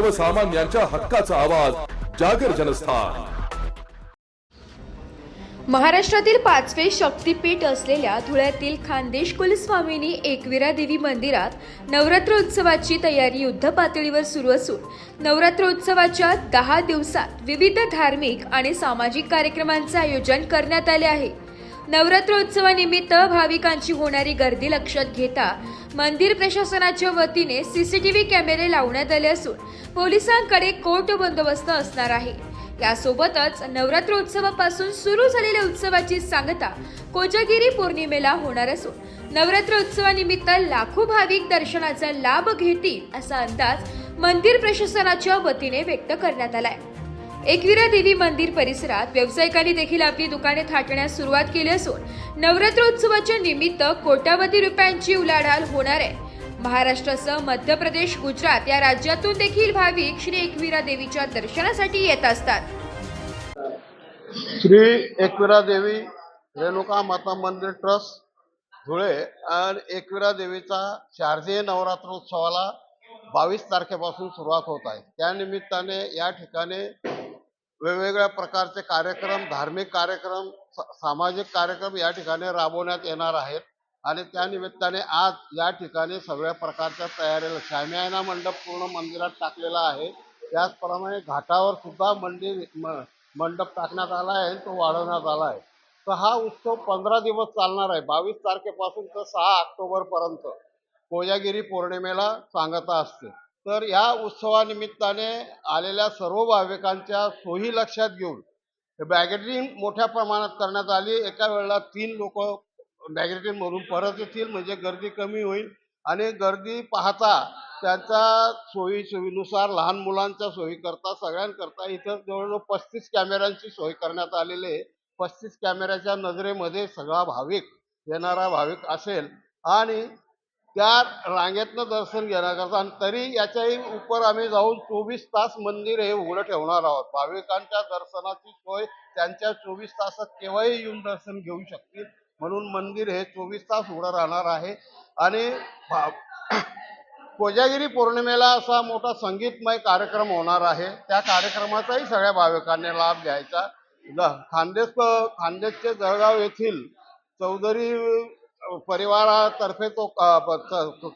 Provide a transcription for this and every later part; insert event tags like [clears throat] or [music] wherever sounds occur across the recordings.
सर्वसामान्यांच्या हक्काचा आवाज जागर जनस्थान. महाराष्ट्रातील पाचवे शक्तीपीठ असलेल्या धुळ्यातील खानदेश कुलस्वामिनी एकविरा देवी मंदिरात नवरात्रोत्सवाची तयारी युद्ध पातळीवर सुरू असून नवरात्रोत्सवाच्या दहा दिवसात विविध धार्मिक आणि सामाजिक कार्यक्रमांचे आयोजन करण्यात आले आहे. नवरात्रोत्सवानिमित्त भाविकांची होणारी गर्दी लक्षात घेता मंदिर प्रशासनाच्या वतीने सीसीटीव्ही कॅमेरे लावण्यात आले असून पोलिसांकडे कोर्ट बंदोबस्त असणार आहे. यासोबतच नवरात्रोत्सवापासून सुरू झालेल्या उत्सवाची सांगता कोजागिरी पौर्णिमेला होणार असून नवरात्रोत्सवानिमित्त लाखो भाविक दर्शनाचा लाभ घेतील असा अंदाज मंदिर प्रशासनाच्या वतीने व्यक्त करण्यात आलाय. एकविरा देवी मंदिर परिसरात व्यावसायिकांनी देखील आपली दुकाने थाटण्यास सुरुवात केली असून नवरात्रोत्सवाच्या निमित्त कोट्यावधी रुपयांची उलाढाल होणार आहे. महाराष्ट्रासह मध्य प्रदेश गुजरात या राज्यातून देखील भाविक श्री एकविरा देवीच्या दर्शनासाठी येत असतात. श्री एकविरा देवी रेणुका माता मंदिर ट्रस्ट धुळे आणि एकविरा देवीचा शारदीय नवरात्रोत्सवाला बावीस तारखेपासून सुरुवात होत आहे. त्यानिमित्ताने या ठिकाणी वेगवेगळ्या प्रकारचे कार्यक्रम धार्मिक कार्यक्रम सामाजिक कार्यक्रम या ठिकाणी राबवण्यात येणार आहेत. आणि त्यानिमित्ताने आज या ठिकाणी सगळ्या प्रकारच्या तयारीला शामियाना मंडप पूर्ण मंदिरात टाकलेला आहे. त्याचप्रमाणे घाटावर सुद्धा मंदिर म- मंडप टाकण्यात आला आहे तो वाढवण्यात आला आहे. तर हा उत्सव पंधरा दिवस चालणार आहे. बावीस तारखेपासून तर सहा ऑक्टोबरपर्यंत. कोजागिरी पौर्णिमेला सांगता असते. तर या उत्सवानिमित्ताने आलेल्या सर्व भाविकांच्या सोयी लक्षात घेऊन बॅगेटिंग मोठ्या प्रमाणात करण्यात आली. एका वेळेला तीन लोक बॅगेटिंगमधून परत येतील म्हणजे गर्दी कमी होईल. आणि गर्दी पाहता त्यांच्या सोयी सोयीनुसार लहान मुलांच्या सोयी करता सगळ्यांकरता इथं जवळजवळ पस्तीस कॅमेऱ्यांची सोय करण्यात आलेली आहे. पस्तीस कॅमेऱ्याच्या नजरेमध्ये सगळा भाविक येणारा भाविक असेल. आणि त्या रांगेतनं दर्शन घेण्याकरता आणि तरी याच्याही उपर आम्ही जाऊन चोवीस तास मंदिर हे उघडं ठेवणार आहोत. भाविकांच्या दर्शनाची सोय त्यांच्या चोवीस तासात केव्हाही येऊन दर्शन घेऊ शकतील म्हणून मंदिर हे चोवीस तास उघडं राहणार आहे. आणि भा- [clears throat] कोजागिरी पौर्णिमेला असा मोठा संगीतमय कार्यक्रम होणार आहे. त्या कार्यक्रमाचाही सगळ्या भाविकांनी लाभ घ्यायचा. ज- खानदेश खानदेशचे जळगाव येथील चौधरी परिवारातर्फे तो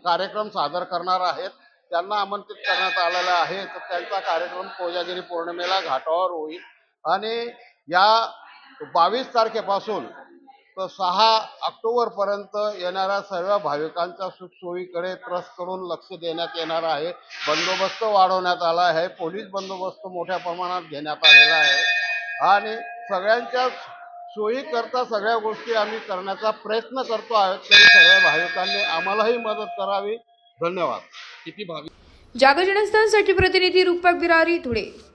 कार्यक्रम सादर करणार आहेत. त्यांना आमंत्रित करण्यात आलेला आहे. तर त्यांचा कार्यक्रम कोजागिरी पौर्णिमेला घाटावर होईल. आणि या बावीस तारखेपासून तर सहा ऑक्टोबरपर्यंत येणाऱ्या सर्व भाविकांच्या सुखसोयीकडे ट्रस्टकडून लक्ष देण्यात येणार आहे. बंदोबस्त वाढवण्यात आला आहे. पोलीस बंदोबस्त मोठ्या प्रमाणात घेण्यात आलेला आहे. आणि सगळ्यांच्याच सोयी करता सगळ्या गोष्टी आम्ही करण्याचा प्रयत्न करतो आहोत. तरी सगळ्या भाविकांनी आम्हालाही मदत करावी. धन्यवाद. जागर जनस्थानसाठी प्रतिनिधी रूपक बिरारी धुळे.